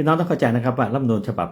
พี่น้องต้องเข้าใจนะครับว่ารัฐธรรมนูญฉบับ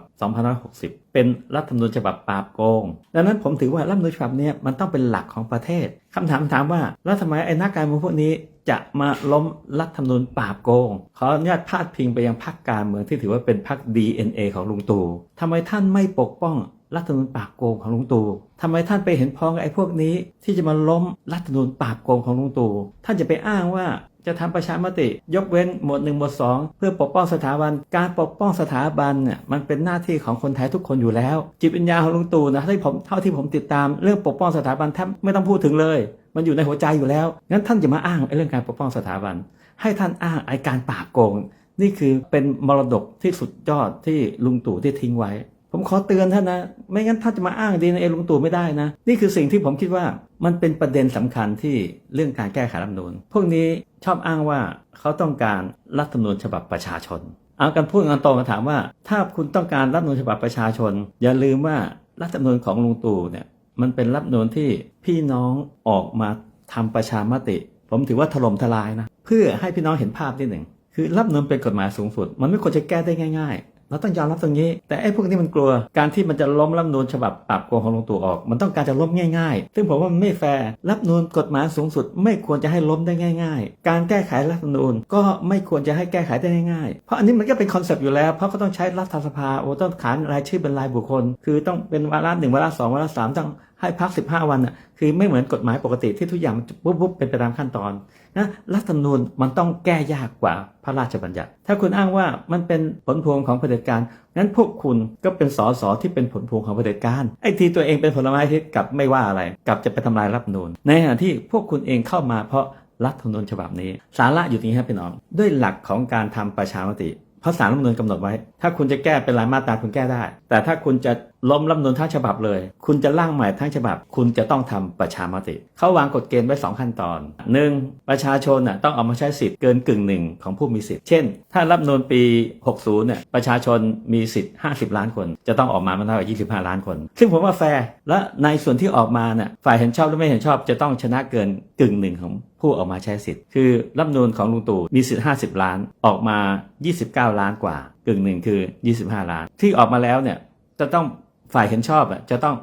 2560 เป็นรัฐธรรมนูญฉบับปราบโกง ดังนั้นผมถือว่ารัฐธรรมนูญฉบับนี้มันต้องเป็นหลักของประเทศคำถามถามว่าแล้วทำไมไอ้นักการเมืองพวกนี้จะมาล้มรัฐธรรมนูญปราบโกงขออนุญาตพาดพิงไปยังพรรคการเมืองที่ถือว่าเป็นพรรค DNA ของลุงตู่ทำไมท่านไม่ปกป้องรัฐธรรมนูญปราบโกงของลุงตู่ทำไมท่านไปเห็นพ้องกับไอ้พวกนี้ ที่จะมาล้มรัฐธรรมนูญปราบโกงของลุงตู่ ท่านจะไปอ้างว่า จะทำประชามติ ยกเว้นหมวดหนึ่งหมวดสองเพื่อปกป้องสถาบัน การปกป้องสถาบันเนี่ยมันเป็นหน้าที่ของคนไทยทุกคนอยู่แล้ว จิตวิญญาณของลุงตู่นะที่ผมเท่าที่ผมติดตามเรื่องปกป้องสถาบันแทบไม่ต้องพูดถึงเลย มันอยู่ในหัวใจอยู่แล้วงั้นท่านจะมาอ้างเรื่องการปกป้องสถาบัน ให้ท่านอ้างไอ้การปราบโกง นี่คือเป็นมรดกที่สุดยอดที่ลุงตู่ที่ทิ้งไว้ ผมขอเตือนท่านนะ ไม่งั้นท่านจะมาอ้างดีในเอลุงตู่ไม่ได้นะ นี่คือสิ่งที่ผมคิดว่ามันเป็นประเด็นสำคัญที่เรื่องการแก้ไขรัฐธรรมนูญพวกนี้ชอบอ้างว่าเขาต้องการรัฐธรรมนูญฉบับประชาชน เอากันพูดกันตรงกันถามว่า ถ้าคุณต้องการรัฐธรรมนูญฉบับประชาชน อย่าลืมว่ารัฐธรรมนูญของลุงตู่เนี่ยมันเป็นรัฐธรรมนูญที่พี่น้องออกมาทำประชามติ ผมถือว่าถล่มทลายนะเพื่อให้พี่น้องเห็นภาพนิดหนึ่งคือรัฐธรรมนูญเป็นกฎหมายสูงสุด มันไม่ควรจะแก้ได้ง่าย เราต้องยอมรับตรงนี้ แต่ไอ้พวกนี้มันกลัว การที่มันจะล้มรัฐธรรมนูญฉบับปราบโกงของลงตู่ออก มันต้องการจะล้มง่ายๆ ซึ่งผมว่ามันไม่แฟร์รัฐธรรมนูญกฎหมายสูงสุด ไม่ควรจะให้ล้มได้ง่าย ๆ การแก้ไขรัฐธรรมนูญก็ไม่ควรจะให้แก้ไขได้ง่ายๆ เพราะอันนี้มันก็เป็นคอนเซปต์อยู่แล้วเพราะก็ต้องใช้รัฐสภาโอ้ต้องขานรายชื่อเป็นรายบุคคล คือต้องเป็นวาระหนึ่งวาระสองวาระสามต้องให้พักสิบห้าวันอะคือไม่เหมือนกฎหมายปกติที่ทุกอย่างมันปุ๊บปุ๊บเป็นไปตามขั้นตอนนะรัฐธรรมนูญมันต้องแก้ยากกว่า ระราชบัญญัติ ถ้าคุณอ้างว่ามันเป็นผลพวงของเผด็จการงั้นพวกคุณก็เป็นสสที่เป็นผลพวงของเผด็จการไอ้ทีตัวเองเป็นผลไม้ที่กลับไม่ว่าอะไร กลับจะไปทำลายรัฐนูญในขณะที่พวกคุณเองเข้ามาเพราะรัฐธรรมนูญฉบับนี้ สาระอยู่ตรงนี้ครับพี่น้อง ด้วยหลักของการทำประชามติเพราะสารรัฐธรรมนูญกำหนดไว้ ถ้าคุณจะแก้เป็นรายมาตราคุณแก้ได้ แต่ถ้าคุณจะ ล้มรัฐมนูญทั้งฉบับเลย คุณจะร่างใหม่ทั้งฉบับ คุณจะต้องทำประชามติ เขาวางกฎเกณฑ์ไว้ 2 ขั้นตอน 1. ประชาชนน่ะต้องเอามาใช้สิทธิ์เกินกึ่งหนึ่งของผู้มีสิทธิ์ เช่น ถ้ารัฐธรรมนูญปี 60เนี่ยประชาชนมีสิทธิ์ 50 ล้านคน จะต้องออกมาไม่น้อยกว่า25 ล้านคน ซึ่งผมว่าแฟร์ และในส่วนที่ออกมาเนี่ยฝ่ายเห็นชอบหรือไม่เห็นชอบจะต้องชนะเกินกึ่งหนึ่งของผู้ออกมาใช้สิทธิ์ คือรัฐธรรมนูญของลุงตู่มีสิทธิ์ 50 ล้าน ออกมา 29 ล้านกว่า กึ่งหนึ่งคือ 25 ล้าน ที่ออกมาแล้วเนี่ยจะต้อง ฝ่ายเห็นชอบอะจะต้อง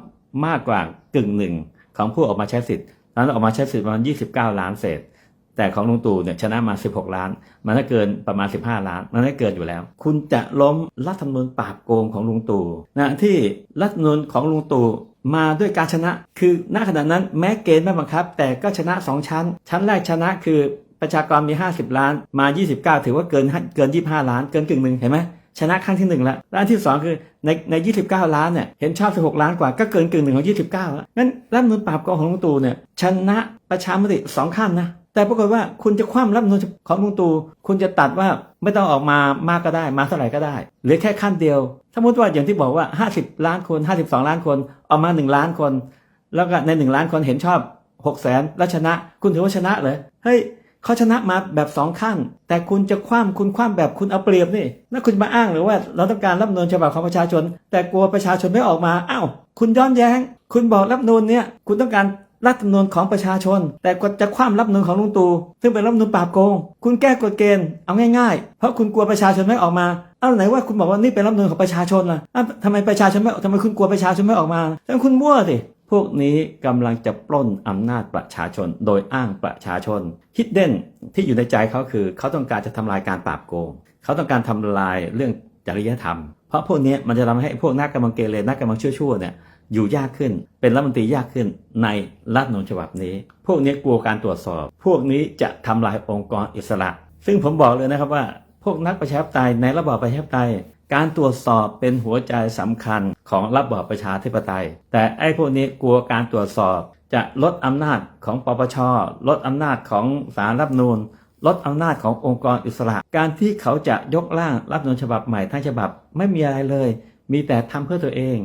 มากกว่ากึ่งหนึ่งของผู้ออกมาใช้สิทธิ์นั้นออกมาใช้สิทธิ์ประมาณ 29 ล้านเศษ แต่ของลุงตู่เนี่ยชนะมา 16 ล้าน มันก็เกินประมาณ 15 ล้าน มันก็เกินอยู่แล้ว คุณจะล้มรัฐธรรมนูญปราบโกงของลุงตู่นะที่รัฐธรรมนูญของลุงตู่มาด้วยการชนะ คือณขณะนั้นแม้เกณฑ์ไม่บังคับ แต่ก็ชนะ 2 ชั้น ชั้นแรกชนะคือประชากรมี 50 ล้าน มา 29 ถือว่าเกินเกิน 25 ล้าน เกินกึ่งหนึ่งเห็นไหม ชนะครั้งที่หนึ่งแล้วและอันที่สองคือในใน 29 ล้านเนี่ยเห็นชอบ 16 ล้านกว่าก็เกินกึ่งหนึ่งของ 29 แล้วงั้นรัฐมนูญปราบโกงของลุงตู่เนี่ยชนะประชามติสองขั้นนะแต่ปรากฏว่าคุณจะคว่ำรัฐมนูญของลุงตู่คุณจะตัดว่าไม่ต้องออกมามากก็ได้มาเท่าไหร่ก็ได้หลือแค่ขั้นเดียวสมมติว่าอย่างที่บอกว่า 50 ล้านคน 52 ล้านคนออกมา 1 ล้านคน แล้วก็ใน 1 ล้านคนเห็นชอบ6แสนแล้วชนะ คุณถือว่าชนะเหรอเฮ้ย เขาชนะมาแบบสองขั้นแต่คุณจะคว่ำคุณคว่ำแบบคุณเอาเปรียบนี่แล้วคุณมาอ้างหรือว่าเราต้องการรับนูนฉบับของประชาชน แต่กลัวประชาชนไม่ออกมาอ้าวคุณย้อนแย้ง คุณบอกรับนูนเนี่ยคุณต้องการรัฐธรรมนูญของประชาชน แต่ก็จะคว่ำรับนูนของลุงตู่ซึ่งเป็นรัฐธรรมนูญปราบโกง คุณแก้กฎเกณฑ์เอาง่ายๆ เพราะคุณกลัวประชาชนไม่ออกมาเอ้าไหนว่าคุณบอกว่านี่เป็นรัฐธรรมนูญของประชาชนล่ะอ้าวทำไมประชาชนไม่ทำไมคุณกลัวประชาชนไม่ออกมาแต่คุณมั่วสิ พวกนี้กำลังจะปล้นอำนาจประชาชน โดยอ้างประชาชนฮิดเด้นที่อยู่ในใจเขาคือ เขาต้องการจะทำลายการปราบโกง เขาต้องการทำลายเรื่องจริยธรรม เพราะพวกนี้มันจะทำให้พวกนักการเมืองเกเรนักการเมืองชั่วๆเนี่ยอยู่ยากขึ้น เป็นรัฐมนตรียากขึ้นในรัฐนูญฉบับนี้ พวกนี้กลัวการตรวจสอบ พวกนี้จะทำลายองค์กรอิสระ ซึ่งผมบอกเลยนะครับว่า พวกนักประชาธิปไตยในระบอบประชาธิปไตย การตรวจสอบเป็นหัวใจสำคัญ ของระบอบประชาธิปไตย แต่ไอ้พวกนี้กลัวการตรวจสอบ จะลดอำนาจของปปช ลดอำนาจของสารรับนูนลดอำนาจขององค์กรอิสระ การที่เขาจะยกร่างรับนูนฉบับใหม่ทั้งฉบับไม่มีอะไรเลย มีแต่ทำเพื่อตัวเอง